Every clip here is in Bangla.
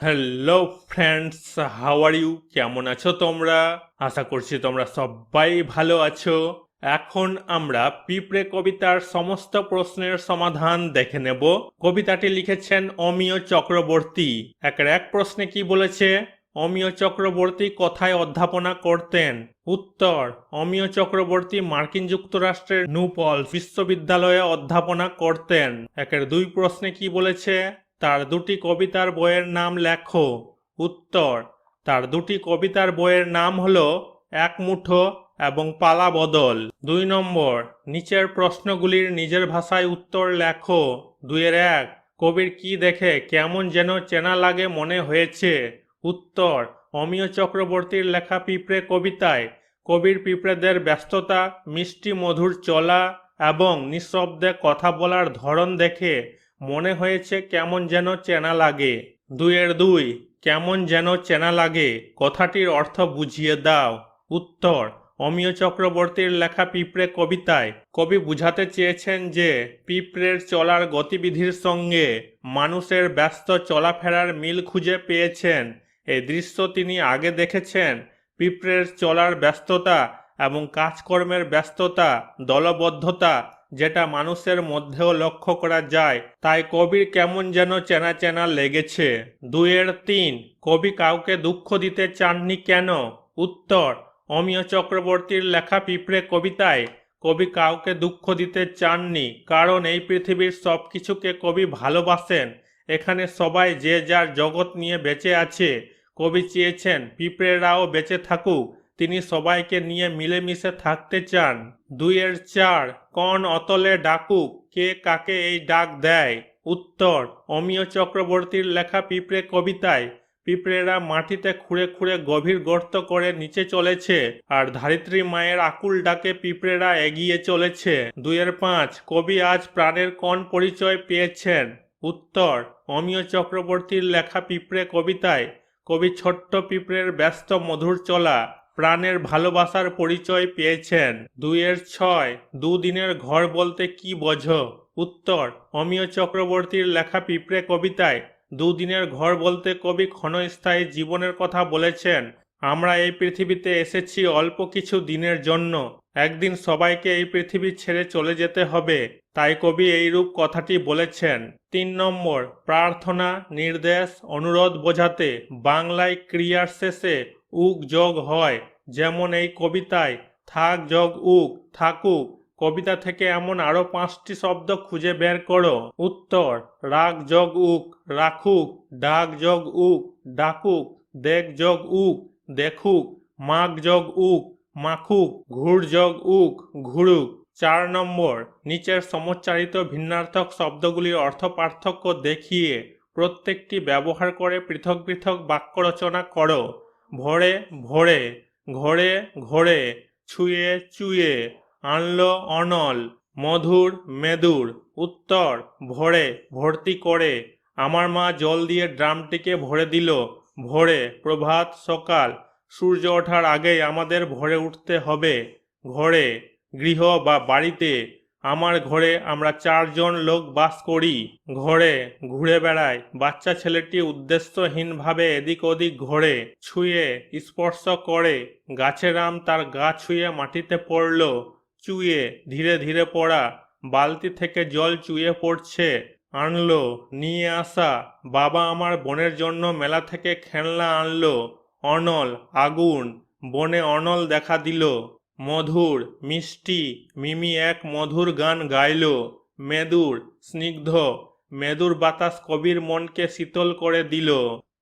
Hello friends how are you কেমন আছো তোমরা? আশা করছি তোমরা সবাই ভালো আছো। এখন আমরা পিঁপড়ে কবিতার সমস্ত প্রশ্নের সমাধান দেখে নেব। কবিতাটি লিখেছেন অমিয় চক্রবর্তী। একের এক প্রশ্নে কি বলেছে? অমিয় চক্রবর্তী কোথায় অধ্যাপনা করতেন। উত্তর, অমিয় চক্রবর্তী মার্কিন যুক্তরাষ্ট্রের নিউপল বিশ্ববিদ্যালয়ে অধ্যাপনা করতেন। একের দুই প্রশ্নে কি বলেছে? তার দুটি কবিতার বইয়ের নাম লেখো। উত্তর, তার দুটি কবিতার বইয়ের নাম হলো এক মুঠো এবং পালা বদল। দুই নম্বর, নিচের প্রশ্নগুলির নিজের ভাষায় উত্তর লেখো। দুইয়ের এক, কবির কি দেখে কেমন যেন চেনা লাগে মনে হয়েছে। উত্তর, অমিয় চক্রবর্তীর লেখা পিঁপড়ে কবিতায়, কবির পিঁপড়েদের ব্যস্ততা, মিষ্টি মধুর চলা এবং নিঃশব্দে কথা বলার ধরন দেখে মনে হয়েছে কেমন যেন চেনা লাগে। দুইয়ের দুই, কেমন যেন চেনা লাগে। কথাটির অর্থ বুঝিয়ে দাও। উত্তর, অমিয় চক্রবর্তীর লেখা পিঁপড়ে কবিতায়। কবি বুঝাতে চেয়েছেন যে, পিঁপড়ের চলার গতিবিধির সঙ্গে মানুষের ব্যস্ত চলাফেরার মিল খুঁজে পেয়েছেন। এই দৃশ্য তিনি আগে দেখেছেন। পিঁপড়ের চলার ব্যস্ততা এবং কাজকর্মের ব্যস্ততা, দলবদ্ধতা যেটা মানুষের মধ্যেও লক্ষ্য করা যায়, তাই কবির কেমন যেন চেনা চেনা লেগেছে। দুইয়ের তিন, কবি কাউকে দুঃখ দিতে চাননি কেন? উত্তর, অমিয় চক্রবর্তীর লেখা পিঁপড়ে কবিতায়, কবি কাউকে দুঃখ দিতে চাননি, কারণ এই পৃথিবীর সব কিছুকে কবি ভালোবাসেন। এখানে সবাই যে যার জগৎ নিয়ে বেঁচে আছে, কবি চেয়েছেন, পিঁপড়েরাও বেঁচে থাকুক। তিনি সবাইকে নিয়ে মিলেমিশে থাকতে চান। দুইয়ের চার কন অতলে ডাকুক, কে কাকে এই ডাক দেয়। উত্তর, অমিয় চক্রবর্তীর লেখা পিঁপড়ে কবিতায়, পিঁপড়েরা মাটিতে খুঁড়ে খুঁড়ে গভীর গর্ত করে নিচে চলেছে, আর ধারিত্রী মায়ের আকুল ডাকে পিঁপড়েরা এগিয়ে চলেছে। দুইয়ের পাঁচ, কবি আজ প্রাণের কন পরিচয় পেয়েছেন। উত্তর, অমিয় চক্রবর্তীর লেখা পিঁপড়ে কবিতায়, কবি ছোট্ট পিঁপড়ের ব্যস্ত মধুর চলা। প্রাণের ভালোবাসার পরিচয় পেয়েছেন। দুইয়ের ছয়, দুদিনের ঘর বলতে কি বোঝো? উত্তর, অমিয় চক্রবর্তীর লেখা পিঁপড়ে কবিতায়, দুদিনের ঘর বলতে কবি ক্ষণস্থায়ী জীবনের কথা বলেছেন, আমরা এই পৃথিবীতে এসেছি অল্প কিছু দিনের জন্য, একদিন সবাইকে এই পৃথিবী ছেড়ে চলে যেতে হবে। তাই কবি এইরূপ কথাটি বলেছেন। তিন নম্বর, প্রার্থনা, নির্দেশ, অনুরোধ বোঝাতে, বাংলায় ক্রিয়ার শেষে উক যোগ হয়। যেমন এই কবিতায়, থাক যোগ উক থাকুক। কবিতা থেকে এমন আরও পাঁচটি শব্দ খুঁজে বের করো। উত্তর, রাগ যোগ উক রাখুক। ডাক যোগ উক ডাকুক। দেখ যোগ উক দেখুক। মাগ যোগ উক মাখুক। ঘুর যোগ উক ঘুরুক চার নম্বর, নিচের সমচ্চারিত ভিন্নার্থক শব্দগুলির অর্থ পার্থক্য দেখিয়ে প্রত্যেকটি ব্যবহার করে পৃথক পৃথক বাক্য রচনা করো। ভোরে ভরে, ঘরে ঘরে, ছুঁয়ে চুয়ে, আনলো অনল, মধুর মেদুর, উত্তর, ভরে ভর্তি করে। আমার মা জল দিয়ে ড্রামটিকে ভরে দিল। ভোরে, প্রভাত সকাল, সূর্য ওঠার আগেই আমাদের ভরে উঠতে হবে। ঘরে, গৃহ বা বাড়িতে আমার ঘরে আমরা চারজন লোক বাস করি। ঘরে ঘুরে বেড়ায় বাচ্চা ছেলেটি উদ্দেশ্যহীনভাবে এদিক ওদিক ঘোরে, ছুঁয়ে, স্পর্শ করে। গাছের আম তার গা ছুঁয়ে মাটিতে পড়ল, চুয়ে ধীরে ধীরে পড়া। বালতি থেকে জল চুয়ে পড়ছে, আনলো, নিয়ে আসা। বাবা আমার বোনের জন্য মেলা থেকে খেলনা আনলো, অনল, আগুন। বনে অনল দেখা দিল। মধুর, মিষ্টি, মিমি এক মধুর গান গাইল। মেদুর, স্নিগ্ধ। মেদুর বাতাস কবির মনকে শীতল করে দিল।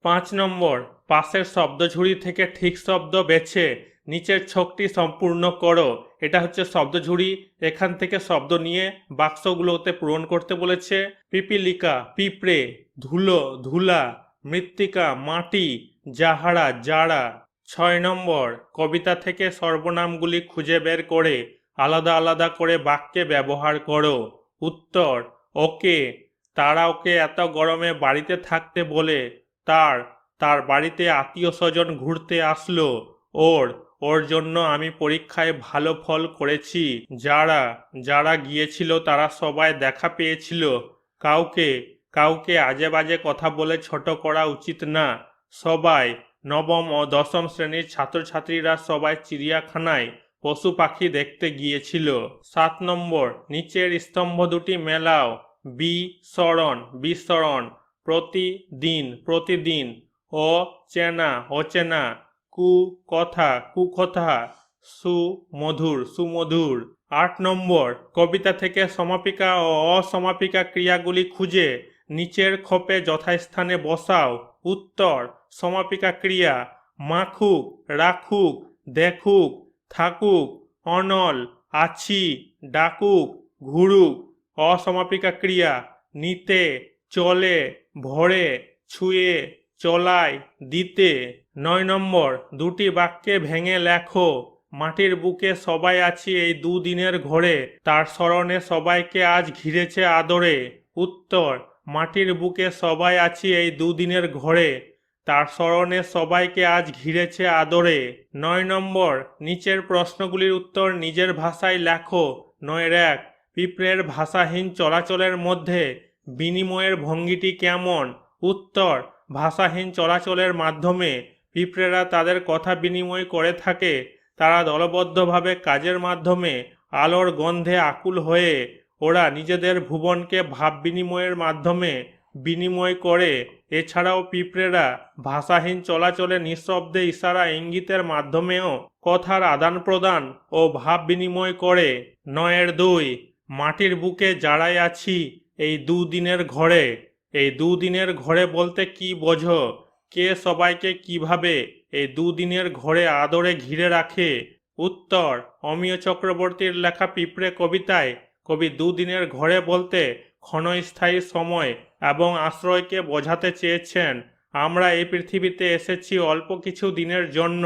পাঁচ নম্বর, পাশের শব্দঝুড়ি থেকে ঠিক শব্দ বেছে, নিচের ছকটি সম্পূর্ণ করো। এটা হচ্ছে শব্দঝুড়ি, এখান থেকে শব্দ নিয়ে বাক্সগুলোতে পূরণ করতে বলেছে। পিপিলিকা, পিঁপড়ে, ধুলো, ধুলা, মৃত্তিকা, মাটি, জাহারা, জাড়া। ছয় নম্বর, কবিতা থেকে সর্বনামগুলি খুঁজে বের করে আলাদা আলাদা করে বাক্যে ব্যবহার করো। উত্তর, ওকে, তারা ওকে এত গরমে বাড়িতে থাকতে বলে, তার তার বাড়িতে আত্মীয় স্বজন ঘুরতে আসলো। ওর ওর জন্য আমি পরীক্ষায় ভালো ফল করেছি। যারা যারা গিয়েছিল তারা সবাই দেখা পেয়েছিল। কাউকে কাউকে আজে বাজে কথা বলে ছোট করা উচিত না। সবাই নবম ও দশম শ্রেণির ছাত্রছাত্রীরা সবাই চিড়িয়াখানায় পশু পাখি দেখতে গিয়েছিল। সাত নম্বর, নিচের স্তম্ভ দুটি মেলাও। বি স্মরণ বিস্মরণ প্রতিদিন প্রতিদিন। ও চেনা, অচেনা, কু, কথা কুকথা সুমধুর সুমধুর আট নম্বর, কবিতা থেকে সমাপিকা ও অসমাপিকা ক্রিয়াগুলি খুঁজে নিচের খোপে যথাস্থানে বসাও। উত্তর, সমাপিকা ক্রিয়া, মাখুক, রাখুক, দেখুক, থাকুক, অনল, আছি, ডাকুক, ঘুরুক, অসমাপিকা ক্রিয়া, নিতে, চলে, ভরে, ছুঁয়ে, চলায়, দিতে, নয় নম্বর, দুটি বাক্যে ভেঙে লেখো, মাটির বুকে সবাই আছি এই দুদিনের ঘরে, তার স্মরণে সবাইকে আজ ঘিরেছে আদরে, উত্তর মাটির বুকে সবাই আছি এই দুদিনের ঘরে। তার স্মরণে সবাইকে আজ ঘিরেছে আদরে। নয় নম্বর, নিচের প্রশ্নগুলির উত্তর নিজের ভাষায় লেখো। নয়ের এক, পিঁপড়ের ভাষাহীন চলাচলের মধ্যে বিনিময়ের ভঙ্গিটি কেমন? উত্তর, ভাষাহীন চলাচলের মাধ্যমে পিঁপড়েরা তাদের কথা বিনিময় করে থাকে। তারা দলবদ্ধভাবে কাজের মাধ্যমে আলোর গন্ধে আকুল হয়ে ওরা নিজেদের ভুবনকে ভাব বিনিময়ের মাধ্যমে বিনিময় করে। এছাড়াও পিঁপড়েরা ভাষাহীন চলাচলে নিঃশব্দে ইশারা ইঙ্গিতের মাধ্যমেও কথার আদান প্রদান ও ভাব বিনিময় করে। নয়ের দুই, মাটির বুকে যারাই আছি, এই দুদিনের ঘরে। এই দুদিনের ঘরে বলতে কি বোঝো? কে সবাইকে কীভাবে এই দুদিনের ঘরে আদরে ঘিরে রাখে? উত্তর, অমিয় চক্রবর্তীর লেখা পিঁপড়ে কবিতায় কবি দুদিনের ঘরে বলতে ক্ষণস্থায়ী সময় এবং আশ্রয়কে বোঝাতে চেয়েছেন, আমরা এই পৃথিবীতে এসেছি অল্প কিছু দিনের জন্য।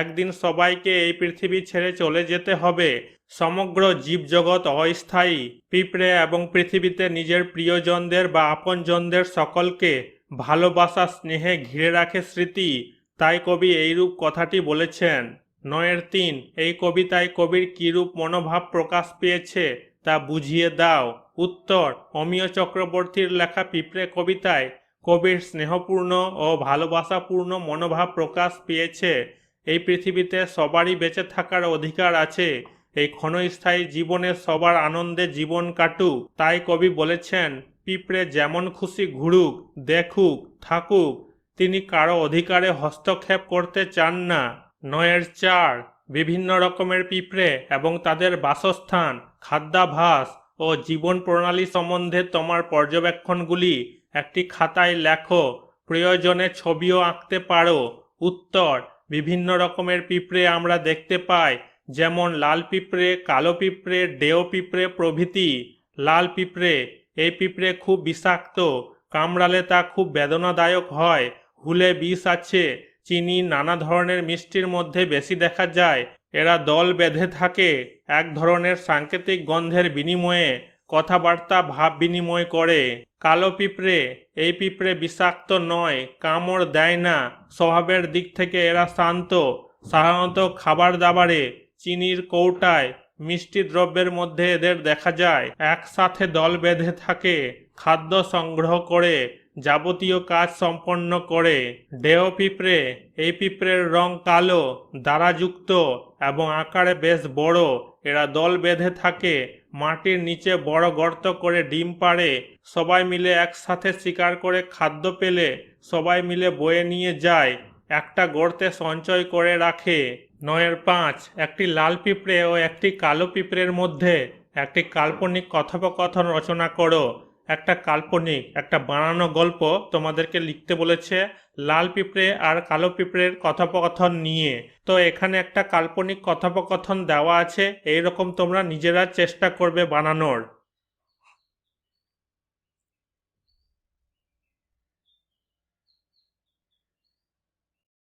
একদিন সবাইকে এই পৃথিবী ছেড়ে চলে যেতে হবে। সমগ্র জীবজগৎ অস্থায়ী। পিঁপড়ে এবং পৃথিবীতে নিজের প্রিয়জনদের বা আপনজনদের সকলকে ভালোবাসা স্নেহে ঘিরে রাখে স্মৃতি। তাই কবি এইরূপ কথাটি বলেছেন। নয়ের তিন, এই কবিতায় কবির কিরূপ মনোভাব প্রকাশ পেয়েছে তা বুঝিয়ে দাও। উত্তর, অমিয় চক্রবর্তীর লেখা পিঁপড়ে কবিতায় কবির স্নেহপূর্ণ ও ভালোবাসাপূর্ণ মনোভাব প্রকাশ পেয়েছে। এই পৃথিবীতে সবারই বেঁচে থাকার অধিকার আছে। এই ক্ষণস্থায়ী জীবনে সবার আনন্দে জীবন কাটুক। তাই কবি বলেছেন, পিঁপড়ে যেমন খুশি ঘুরুক, দেখুক, থাকুক, তিনি কারও অধিকারে হস্তক্ষেপ করতে চান না। নয়ের চার, বিভিন্ন রকমের পিঁপড়ে এবং তাদের বাসস্থান। খাদ্যাভাস ও জীবন প্রণালী সম্বন্ধে তোমার পর্যবেক্ষণগুলি একটি খাতায় লেখো, প্রয়োজনে ছবিও আঁকতে পারো। উত্তর, বিভিন্ন রকমের পিঁপড়ে আমরা দেখতে পাই, যেমন লাল পিঁপড়ে, কালো পিঁপড়ে, ডেও পিঁপড়ে প্রভৃতি। লাল পিঁপড়ে, এই পিঁপড়ে খুব বিষাক্ত, কামড়ালে তা খুব বেদনাদায়ক হয়, হুলে বিষ আছে, চিনি নানা ধরনের মিষ্টির মধ্যে বেশি দেখা যায় এরা দল বেঁধে থাকে এক ধরনের সাংকেতিক গন্ধের বিনিময়ে, কথাবার্তা ভাব বিনিময় করে। কালো পিঁপড়ে, এই পিঁপড়ে বিষাক্ত নয়, কামড় দেয় না। স্বভাবের দিক থেকে এরা শান্ত, সাধারণত খাবার দাবারে চিনির কৌটায়, মিষ্টি দ্রব্যের মধ্যে এদের দেখা যায়। একসাথে দল বেঁধে থাকে, খাদ্য সংগ্রহ করে যাবতীয় কাজ সম্পন্ন করে ডেও পিঁপড়ে, এই পিঁপড়ের রং কালো দ্বারাযুক্ত এবং আকারে বেশ বড়। এরা দল বেঁধে থাকে, মাটির নিচে বড় গর্ত করে ডিম পাড়ে। সবাই মিলে একসাথে শিকার করে খাদ্য পেলে, সবাই মিলে বয়ে নিয়ে যায়। একটা গর্তে সঞ্চয় করে রাখে। নয়ের পাঁচ, একটি লাল পিঁপড়ে ও একটি কালো পিঁপড়ের মধ্যে একটি কাল্পনিক কথোপকথন রচনা করো। একটা কাল্পনিক, একটা বানানো গল্প তোমাদেরকে লিখতে বলেছে লাল পিঁপড়ে আর কালো পিঁপড়ের কথোপকথন নিয়ে। তো এখানে একটা কাল্পনিক কথোপকথন দেওয়া আছে এই রকম তোমরা নিজেরা চেষ্টা করবে বানানোর।